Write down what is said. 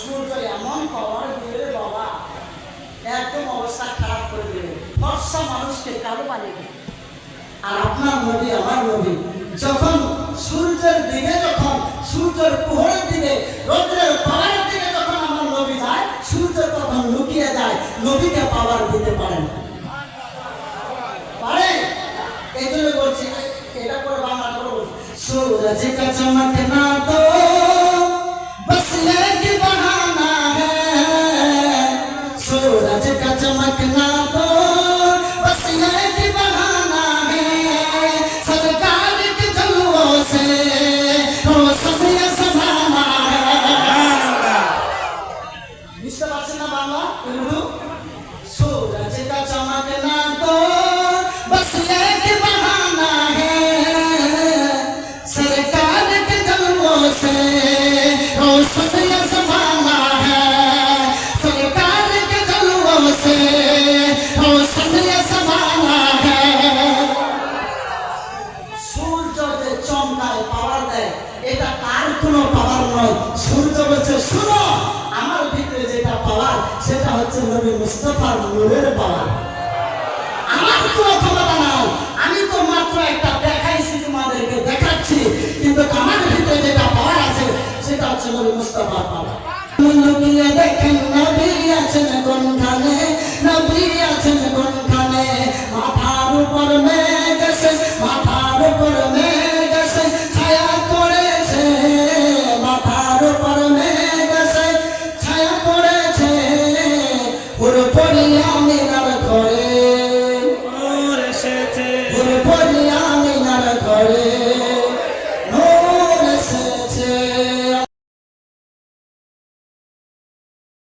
সূর্য এমন পাওয়ার দিলে বাবা, একদম অবস্থা খারাপ করে দেবে ফর্সা মানুষকে কালো বানিয়ে আর আপনার নবী, আমার নবী, যখন সূর্যের দিকে যখন, সূর্যের পোহরের দিকে রৌদ্রের পাওয়ারের দিকে যখন আমার নবী যায় সূর্য তখন লুকিয়ে যায়, নবীকে পাওয়ার দিতে পারে না। পারে? এই জন্য বলছি, এটা করে বাংলা করে সূর্য যেটা চমকে না তো चमकना तो बस ये बहाना है सरकार के जुल्मों से तो सब सजाना है मिस्टर अर्चना बाबा চমকায় পাওয়ার দেয়। এটা তার কোনো পাওয়ার নয়? সূর্য বলছে, শুনো, আমার ভিতরে যেটা পাওয়ার, সেটা হচ্ছে নবী মুস্তফার নূরের পাওয়ার। আমার কোনো ক্ষমতা আমি তো মাত্র একটা দেখাইছি তোমাদেরকে, দেখাচ্ছি। কিন্তু আমার ভিতরে যেটা পাওয়ার আছে, সেটা হচ্ছে নবী মুস্তফার পাওয়ার। দেখেন মাথার উপর মাথার উপর